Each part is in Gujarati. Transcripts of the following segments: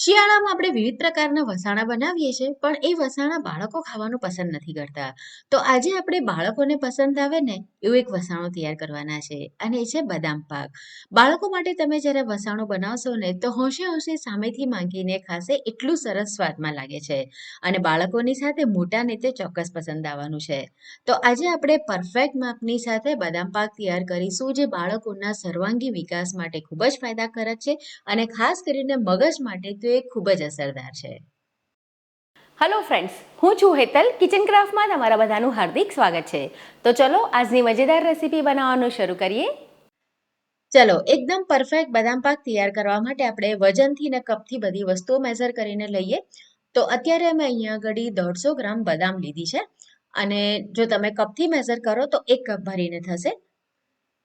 શિયાળામાં આપણે વિવિધ પ્રકારના વસાણા બનાવીએ છીએ, પણ એ વસાણા બાળકો ખાવાનું પસંદ નથી કરતા. તો આજે આપણે બાળકોને પસંદ આવે ને, એવું એક વસાણું તૈયાર કરવાના છે, અને એ છે બદામ પાક. બાળકો માટે તમે જ્યારે વસાણું બનાવશો ને, તો હોંશે હોંશે સામેથી માંગીને ખાશે એટલું સરસ સ્વાદમાં લાગે છે, અને બાળકોની સાથે મોટાને તે ચોક્કસ પસંદ આવવાનું છે. તો આજે આપણે પરફેક્ટ માપની સાથે બદામ પાક તૈયાર કરીશું, જે બાળકોના સર્વાંગી વિકાસ માટે ખૂબ જ ફાયદાકારક છે, અને ખાસ કરીને મગજ માટે તો એ ખૂબ જ અસરદાર છે. હલો ફ્રેન્ડ્સ હું છું હેતલ કિચન ક્રાફ્ટમાં તમારા બધાનું હાર્દિક સ્વાગત છે. તો ચલો આજની મજેદાર રેસીપી બનાવવાનું શરૂ કરીએ. ચલો એકદમ પરફેક્ટ બદામ પાક તૈયાર કરવા માટે આપણે વજનથી ને કપથી બધી વસ્તુઓ મેઝર કરીને લઈએ. તો અત્યારે અમે અહીંયા આગળ દોઢસો ગ્રામ બદામ લીધી છે. અને જો તમે કપથી મેઝર કરો તો એક કપ ભરીને થશે.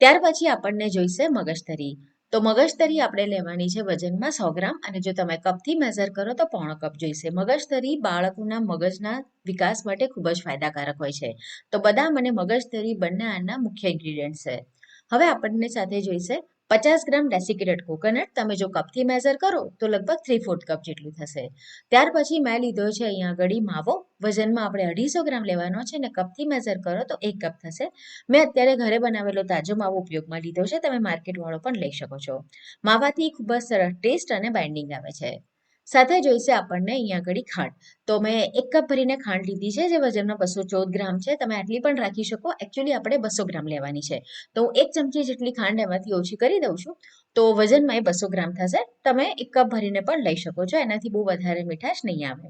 ત્યાર પછી આપણને જોઈશે મગજતરી. તો મગજતરી આપણે લેવાની છે વજનમાં સો ગ્રામ અને જો તમે કપથી મેઝર કરો તો પોણો કપ જોઈશે. મગજતરી બાળકોના મગજના વિકાસ માટે ખૂબ જ ફાયદાકારક હોય છે. તો બદામ અને મગજતરી બંને આના મુખ્ય ઇન્ગ્રીડિયન્ટ છે. હવે આપણને સાથે જોઈશે પચાસ ગ્રામ ડેસિકેટેડ કોકોનટ તમે જો કપથી મેઝર કરો તો લગભગ થ્રી ફોર્થ કપ જેટલું થશે. ત્યાર પછી મેં લીધો છે અહીંયા આગળ માવો. વજનમાં આપણે અઢીસો ગ્રામ લેવાનો છે અને કપથી મેઝર કરો તો એક કપ થશે. મેં અત્યારે ઘરે બનાવેલો તાજો માવો ઉપયોગમાં લીધો છે, તમે માર્કેટવાળો પણ લઈ શકો છો. માવાથી ખૂબ જ સરસ ટેસ્ટ અને બાઇન્ડિંગ આવે છે. સાથે જોઈશે આપણને અહીંયા આગળ ખાંડ. તો મેં એક કપ ભરીને ખાંડ લીધી છે, જે વજનમાં બસો ચૌદ ગ્રામ છે. તમે આટલી પણ રાખી શકો. એકચ્યુઅલી આપણે બસો ગ્રામ લેવાની છે. તો હું એક ચમચી જેટલી ખાંડ એમાંથી ઓછી કરી દઉં છું. તો વજનમાં એ બસો ગ્રામ થશે. તમે એક કપ ભરીને પણ લઈ શકો છો. એનાથી બહુ વધારે મીઠાશ નહીં આવે.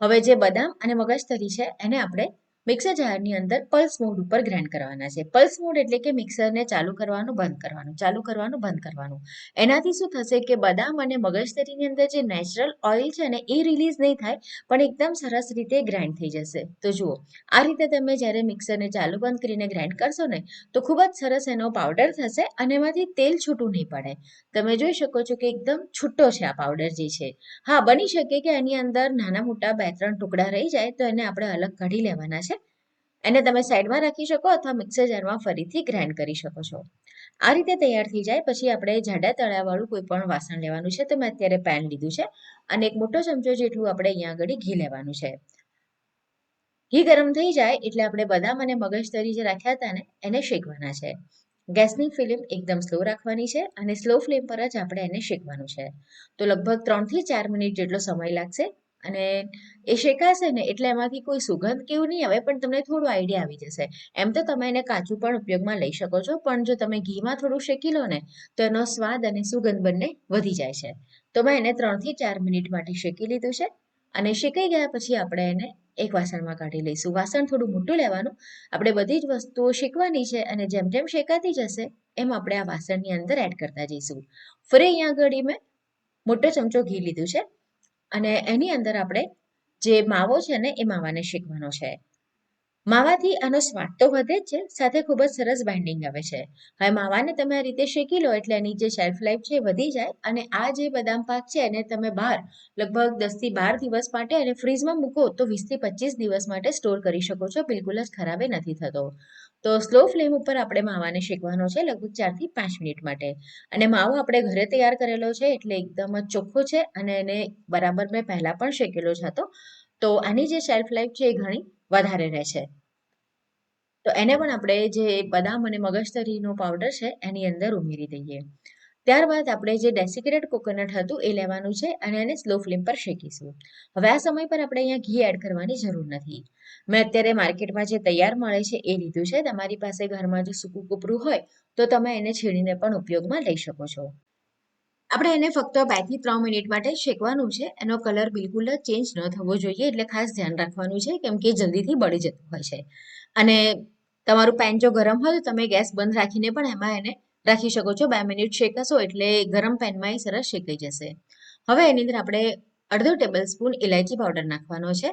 હવે જે બદામ અને મગજતરી છે, એને આપણે મિક્સર જારની અંદર પલ્સ મોડ ઉપર ગ્રાઇન્ડ કરવાના છે. પલ્સ મોડ એટલે કે મિક્સરને ચાલુ કરવાનું, બંધ કરવાનું, ચાલુ કરવાનું, બંધ કરવાનું. એનાથી શું થશે કે બદામ અને મગજતરીની અંદર જે નેચરલ ઓઇલ છે ને, એ રિલીઝ નહીં થાય, પણ એકદમ સરસ રીતે ગ્રાઇન્ડ થઈ જશે. તો જુઓ, આ રીતે તમે જ્યારે મિક્સરને ચાલુ બંધ કરીને ગ્રાઇન્ડ કરશો ને, તો ખૂબ જ સરસ એનો પાવડર થશે અને એમાંથી તેલ છૂટું નહીં પડે. તમે જોઈ શકો છો કે એકદમ છૂટો છે આ પાવડર જે છે. હા, બની શકે કે એની અંદર નાના મોટા બે ત્રણ ટુકડા રહી જાય, તો એને આપણે અલગ કાઢી લેવાના છે. એને તમે સાઈડમાં રાખી શકો અથવા મિક્સર જારમાં ફરીથી ગ્રાઇન્ડ કરી શકો છો. આ રીતે તૈયાર થઈ જાય પછી આપણે જાડા તળાવાળું કોઈ પણ વાસણ લેવાનું છે તો મેં અત્યારે પેન લીધું છે અને એક મોટો ચમચો જેટલું આપણે અહીંયા આગળ ઘી લેવાનું છે. ઘી ગરમ થઈ જાય એટલે આપણે બદામ અને મગજતરી જે રાખ્યા હતા ને, એને શેકવાના છે. ગેસની ફ્લેમ એકદમ સ્લો રાખવાની છે અને સ્લો ફ્લેમ પર જ આપણે એને શેકવાનું છે. તો લગભગ ત્રણથી ચાર મિનિટ જેટલો સમય લાગશે અને એ શેકાશે ને એટલે એમાંથી કોઈ સુગંધ કેવું નહીં આવે, પણ તમને થોડું આઈડિયા આવી જશે. એમ તો તમે એને કાચું પણ ઉપયોગમાં લઈ શકો છો, પણ જો તમે ઘીમાં થોડું શેકી લો ને, તો એનો સ્વાદ અને સુગંધ બંને વધી જાય છે. તો મેં એને ત્રણથી ચાર મિનિટ માટે શેકી લીધું છે અને શેકાઈ ગયા પછી આપણે એને એક વાસણમાં કાઢી લઈશું. વાસણ થોડું મોટું લેવાનું. આપણે બધી જ વસ્તુઓ શેકવાની છે અને જેમ જેમ શેકાતી જશે, એમ આપણે આ વાસણની અંદર એડ કરતા જઈશું. ફરી અહીંયા આગળ મેં મોટો ચમચો ઘી લીધું છે. અને એની અંદર આપણે જે માવો છે ને એ માવાને શેકવાનો છે. માવાથી આનો સ્વાદ તો વધે જ છે, સાથે ખૂબ જ સરસ બાઇન્ડિંગ આવે છે. હવે માવાને તમે આ રીતે શેકી લો એટલે એની જે શેલ્ફ લાઈફ છે એ વધી જાય અને આ જે બદામ પાક છે એને તમે બહાર લગભગ દસથી બાર દિવસ માટે અને ફ્રીજમાં મૂકો તો વીસથી પચીસ દિવસ માટે સ્ટોર કરી શકો છો, બિલકુલ જ ખરાબે નથી થતો. તો સ્લો ફ્લેમ ઉપર આપણે માવાને શેકવાનો છે લગભગ ચારથી પાંચ મિનિટ માટે. અને માવો આપણે ઘરે તૈયાર કરેલો છે એટલે એકદમ જ ચોખ્ખો છે અને એને બરાબર મેં પહેલાં પણ શેકેલો જ હતો. તો આની જે શેલ્ફ લાઈફ છે એ ઘણી વધારે રહે છે. તો એને પણ આપણે જે બદામ અને મગજતરીનો પાવડર છે એની અંદર ઉમેરી દઈએ. ત્યારબાદ આપણે જે ડેસિકેટેડ કોકોનટ હતું એ લેવાનું છે અને એને સ્લો ફ્લેમ પર શેકીશું. હવે આ સમય પર આપણે અહીંયા ઘી એડ કરવાની જરૂર નથી. મેં અત્યારે માર્કેટમાં જે તૈયાર મળે છે એ લીધું છે. તમારી પાસે ઘરમાં જો સૂકું કૂપરું હોય તો તમે એને છીણીને પણ ઉપયોગમાં લઈ શકો છો. આપણે એને ફક્ત બેથી ત્રણ મિનિટ માટે શેકવાનું છે. એનો કલર બિલકુલ જ ચેન્જ ન થવો જોઈએ. એટલે ખાસ ધ્યાન રાખવાનું છે કેમ કે જલ્દીથી બળી જતું હોય છે. અને તમારું પેન જો ગરમ હોય તો તમે ગેસ બંધ રાખીને પણ એમાં એને રાખી શકો છો. બે મિનિટ શેકશો એટલે ગરમ પેનમાં એ સરસ શેકાઈ જશે. હવે એની અંદર આપણે અડધો ટેબલ સ્પૂન ઇલાયચી પાવડર નાખવાનો છે.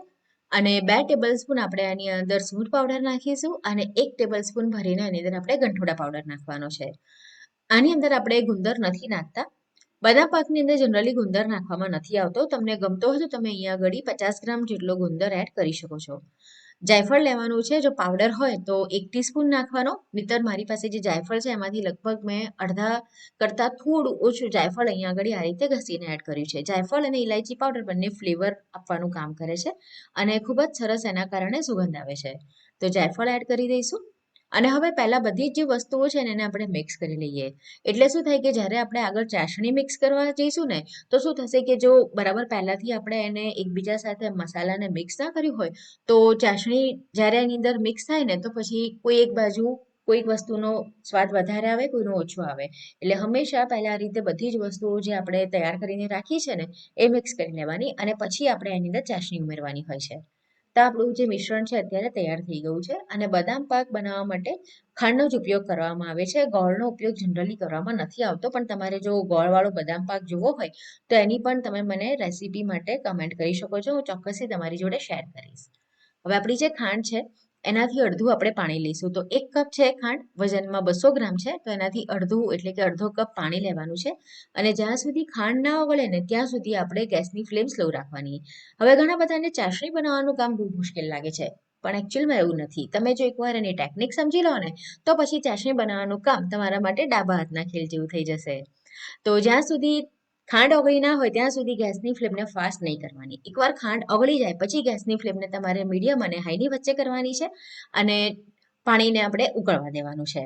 અને બે ટેબલ સ્પૂન આપણે આની અંદર સૂંઠ પાવડર નાખીશું અને એક ટેબલ સ્પૂન ભરીને એની અંદર આપણે ગંઠોડા પાવડર નાખવાનો છે. આની અંદર આપણે ગુંદર નથી નાખતા. બદામ પાકની અંદર જનરલી ગુંદર નાખવામાં નથી આવતો. તમને ગમતો હોય તો તમે અહીંયા આગળ પચાસ ગ્રામ જેટલો ગુંદર એડ કરી શકો છો. જાયફળ લેવાનું છે. જો પાવડર હોય તો એક ટીસ્પૂન નાખવાનો. નહીતર મારી પાસે જે જાયફળ છે એમાંથી લગભગ મેં અડધા કરતાં થોડું ઓછું જાયફળ અહીંયા આગળ આ રીતે ઘસીને એડ કર્યું છે. જાયફળ અને ઇલાયચી પાવડર બંને ફ્લેવર આપવાનું કામ કરે છે અને ખૂબ જ સરસ એના કારણે સુગંધ આવે છે. તો જાયફળ એડ કરી દઈશું. અને હવે પહેલાં બધી જ જે વસ્તુઓ છે ને એને આપણે મિક્સ કરી લઈએ. એટલે શું થાય કે જ્યારે આપણે આગળ ચાસણી મિક્સ કરવા જઈશું ને, તો શું થશે કે જો બરાબર પહેલાંથી આપણે એને એકબીજા સાથે મસાલાને મિક્સ ના કર્યું હોય, તો ચાસણી જ્યારે એની અંદર મિક્સ થાય ને, તો પછી કોઈ એક બાજુ કોઈક વસ્તુનો સ્વાદ વધારે આવે, કોઈનો ઓછો આવે. એટલે હંમેશા પહેલાં આ રીતે બધી જ વસ્તુઓ જે આપણે તૈયાર કરીને રાખી છે ને, એ મિક્સ કરી લેવાની અને પછી આપણે એની અંદર ચાસણી ઉમેરવાની હોય છે. તો આપણું જે મિશ્રણ છે અત્યારે તૈયાર થઈ ગયું છે અને બદામ પાક બનાવવા માટે ખાંડનો જ ઉપયોગ કરવામાં આવે છે. ગોળનો ઉપયોગ જનરલી કરવામાં નથી આવતો, પણ તમારે જો ગોળવાળો બદામ પાક જોવો હોય, તો એની પણ તમે મને રેસીપી માટે કમેન્ટ કરી શકો છો. હું ચોક્કસથી તમારી જોડે શેર કરીશ. હવે આપણી જે ખાંડ છે એનાથી અડધું આપણે પાણી લઈશું. તો એક કપ છે ખાંડ, વજનમાં બસો ગ્રામ છે. તો એનાથી અડધું, એટલે કે અડધો કપ પાણી લેવાનું છે. અને જ્યાં સુધી ખાંડ ના ઓગળે ને ત્યાં સુધી આપણે ગેસની ફ્લેમ સ્લો રાખવાની. હવે ઘણા બધાને ચાસણી બનાવવાનું કામ બહુ મુશ્કેલ લાગે છે. પણ એકચ્યુઅલમાં એવું નથી. તમે જો એકવાર એની ટેકનિક સમજી લો ને, તો પછી ચાસણી બનાવવાનું કામ તમારા માટે ડાબા હાથના ખેલ જેવું થઈ જશે. તો જ્યાં સુધી ખાંડ ઓગળી ના હોય ત્યાં સુધી ગેસની ફ્લેમને ફાસ્ટ નહીં કરવાની. એકવાર ખાંડ ઓગળી જાય પછી ગેસની ફ્લેમને તમારે મીડિયમ અને હાઈની વચ્ચે કરવાની છે અને પાણીને આપણે ઉકળવા દેવાનું છે.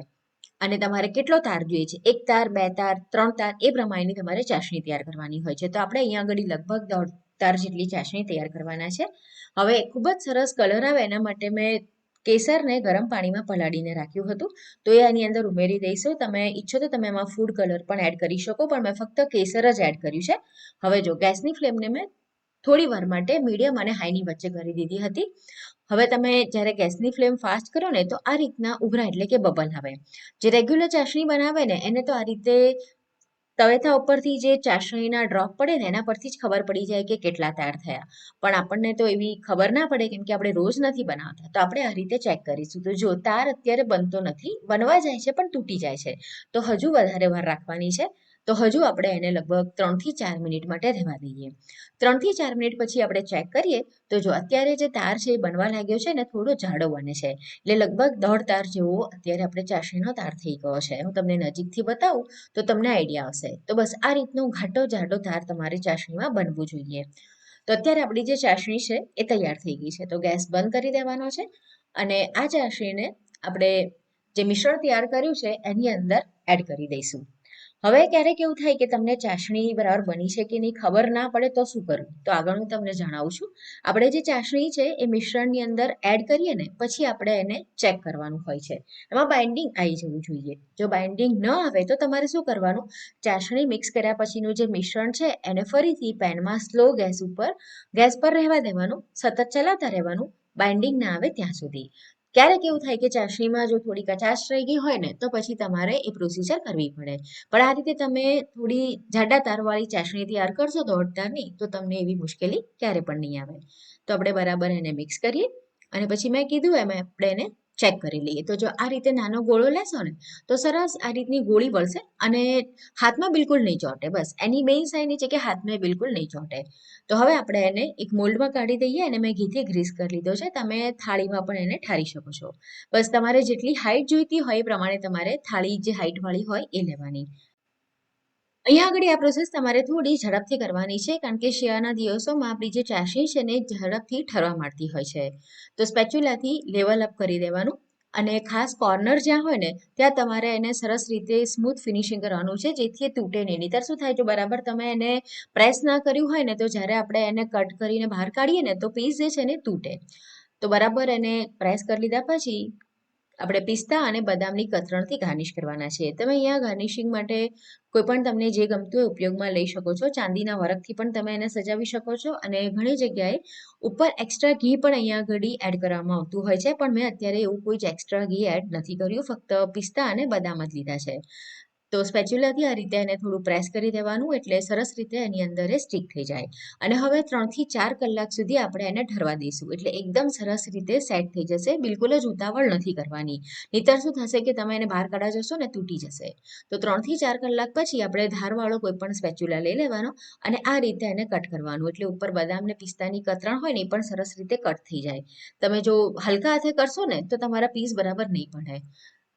અને તમારે કેટલો તાર જોઈએ છે? એક તાર, બે તાર, ત્રણ તાર એ પ્રમાણેની તમારે ચાસણી તૈયાર કરવાની હોય છે. તો આપણે અહીંયા આગળ લગભગ દોઢ તાર જેટલી ચાસણી તૈયાર કરવાના છે. હવે ખૂબ જ સરસ કલર આવે એના માટે મેં કેસરને ગરમ પાણીમાં પલાળીને રાખ્યું હતું. તો એ આની અંદર ઉમેરી દઈશું. તમે ઈચ્છો તો તમે એમાં ફૂડ કલર પણ એડ કરી શકો, પણ મેં ફક્ત કેસર જ એડ કર્યું છે. હવે જો ગેસની ફ્લેમને મેં થોડી વાર માટે મીડિયમ અને હાઈની વચ્ચે કરી દીધી હતી. હવે તમે જ્યારે ગેસની ફ્લેમ ફાસ્ટ કરો ને, તો આ રીતના ઉભરા એટલે કે બબલ આવે. જે રેગ્યુલર ચાસણી બનાવે ને, એને તો આ રીતે તવેથા ઉપરથી જે ચાસણીના ડ્રોપ પડે ને, એના પરથી જ ખબર પડી જાય કે કેટલા તાર થયા. પણ આપણને તો એવી ખબર ના પડે કેમ કે આપણે રોજ નથી બનાવતા. તો આપણે આ રીતે ચેક કરીશું. તો જો તાર અત્યારે બનતો નથી, બનવા જાય છે પણ તૂટી જાય છે. તો હજુ વધારે વાર રાખવાની છે. તો હજુ આપણે એને લગભગ ત્રણથી ચાર મિનિટ માટે રહેવા દઈએ. ત્રણથી ચાર મિનિટ પછી આપણે ચેક કરીએ, તો જો અત્યારે જે તાર છે એ બનવા લાગ્યો છે ને, થોડો જાડો બને છે. એટલે લગભગ દોઢ તાર જેવો અત્યારે આપણે ચાસણીનો તાર થઈ ગયો છે. હું તમને નજીકથી બતાવું, તો તમને આઈડિયા આવશે. તો બસ આ રીતનો ઘાટો જાડો તાર તમારી ચાસણીમાં બનવું જોઈએ. તો અત્યારે આપણી જે ચાસણી છે એ તૈયાર થઈ ગઈ છે. તો ગેસ બંધ કરી દેવાનો છે અને આ ચાસણીને આપણે જે મિશ્રણ તૈયાર કર્યું છે એની અંદર એડ કરી દઈશું. હવે ક્યારેક એવું થાય કે તમને ચાસણી બરાબર બની છે કે નહીં ખબર ના પડે તો શું કરવું તો આગળ હું તમને જણાવું છું. આપણે જે ચાસણી છે એ મિશ્રણની અંદર એડ કરીએ ને, પછી આપણે એને ચેક કરવાનું હોય છે. એમાં બાઇન્ડિંગ આવી જવું જોઈએ. જો બાઇન્ડિંગ ન આવે તો તમારે શું કરવાનું? ચાસણી મિક્સ કર્યા પછીનું જે મિશ્રણ છે એને ફરીથી પેનમાં સ્લો ગેસ ઉપર ગેસ પર રહેવા દેવાનું, સતત ચલાવતા રહેવાનું બાઇન્ડિંગ ના આવે ત્યાં સુધી. ક્યારેક એવું થાય કે ચાસણીમાં જો થોડી કચાશ રહી ગઈ હોય ને, તો પછી તમારે એ પ્રોસિજર કરવી પડે. પણ આ રીતે તમે થોડી જાડા તારવાળી ચાસણી તૈયાર કરશો દોઢ તારની તો તમને એવી મુશ્કેલી ક્યારે પણ નહીં આવે. તો આપણે બરાબર એને મિક્સ કરીએ અને પછી મેં કીધું એમ, આપણે એને ચેક કરી લઈએ. તો જો આ રીતે નાનો ગોળો લેશો ને, તો સરસ આ રીતની ગોળી વળશે અને હાથમાં બિલકુલ નહીં ચોંટે. બસ, એની મેઇન સાઇન છે કે હાથમાં બિલકુલ નહીં ચોંટે. તો હવે આપણે એને એક મોલ્ડમાં કાઢી દઈએ અને મેં ઘીથી ગ્રીસ કરી લીધો છે. તમે થાળીમાં પણ એને ઠારી શકો છો. બસ, તમારે જેટલી હાઈટ જોઈતી હોય એ પ્રમાણે તમારે થાળી જે હાઈટવાળી હોય એ લેવાની. અહીંયા આગળ આ પ્રોસેસ તમારે થોડી ઝડપથી કરવાની છે, કારણ કે શિયાળાના દિવસોમાં આપણી જે ચાસણી છે ને ઝડપથી ઠરવા માંડતી હોય છે. તો સ્પેચ્યુલાથી લેવલ અપ કરી દેવાનું અને ખાસ કોર્નર જ્યાં હોય ને, ત્યાં તમારે એને સરસ રીતે સ્મૂથ ફિનિશિંગ કરવાનું છે, જેથી એ તૂટે નહીં. નહીંતર શું થાય, જો બરાબર તમે એને પ્રેસ ના કર્યું હોય ને, તો જ્યારે આપણે એને કટ કરીને બહાર કાઢીએ ને, તો પીસ જે છે ને તૂટે. તો બરાબર એને પ્રેસ કરી લીધા પછી આપણે પિસ્તા અને બદામની કતરણથી ગાર્નિશ કરવાના છે. તમે અહીંયા ગાર્નિશિંગ માટે કોઈ પણ તમને જે ગમતું હોય ઉપયોગમાં લઈ શકો છો. ચાંદીના વરખથી પણ તમે એને સજાવી શકો છો અને ઘણી જગ્યાએ ઉપર એક્સ્ટ્રા ઘી પણ અહીંયા ઘડી એડ કરવામાં આવતું હોય છે. પણ મેં અત્યારે એવું કોઈ જ એક્સ્ટ્રા ઘી એડ નથી કર્યું. ફક્ત પિસ્તા અને બદામ જ લીધા છે. તો સ્પેચ્યુલાથી આ રીતે એને થોડું પ્રેસ કરી દેવાનું એટલે સરસ રીતે એની અંદર એ સ્ટીક થઈ જાય. અને હવે ત્રણથી ચાર કલાક સુધી આપણે એને ઠરવા દઈશું. એટલે એકદમ સરસ રીતે સેટ થઈ જશે. બિલકુલ જ ઉતાવળ નથી કરવાની. નહીતર શું થશે કે તમે એને બહાર કાઢા જશો ને તૂટી જશે. તો ત્રણથી ચાર કલાક પછી આપણે ધારવાળો કોઈ પણ સ્પેચ્યુલા લઈ લેવાનો અને આ રીતે એને કટ કરવાનું. એટલે ઉપર બદામ ને પિસ્તાની કતરણ હોય ને એ પણ સરસ રીતે કટ થઈ જાય. તમે જો હલકા હાથે કરશો ને તો તમારા પીસ બરાબર નહીં પડે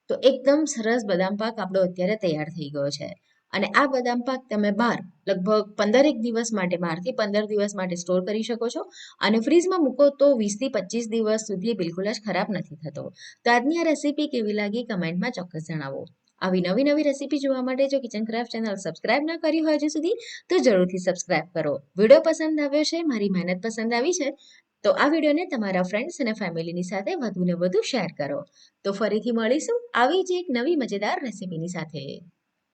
તો એકદમ સરસ બદામ પાક આપણો અત્યારે તૈયાર થઈ ગયો છે. અને આ બદામ પાક તમે બહાર લગભગ પંદરેક દિવસ માટે બારથી પંદર દિવસ માટે સ્ટોર કરી શકો છો. અને ફ્રીજમાં મૂકો તો વીસથી પચીસ દિવસ સુધી બિલકુલ જ ખરાબ નથી થતો. તો આજની આ રેસીપી કેવી લાગી કમેન્ટમાં ચોક્કસ જણાવો. આવી નવી નવી રેસીપી જોવા માટે જો કિચન ક્રાફ્ટ ચેનલ સબસ્ક્રાઇબ ન કરી હોય હજુ સુધી, તો જરૂરથી સબસ્ક્રાઇબ કરો. વીડિયો પસંદ આવ્યો છે, મારી મહેનત પસંદ આવી છે તો આ વિડીયોને તમારા ફ્રેન્ડ્સ અને ફેમિલીની સાથે વધુને વધુ શેર કરો. તો ફરીથી મળીશું આવી જ એક નવી મજેદાર રેસીપીની સાથે.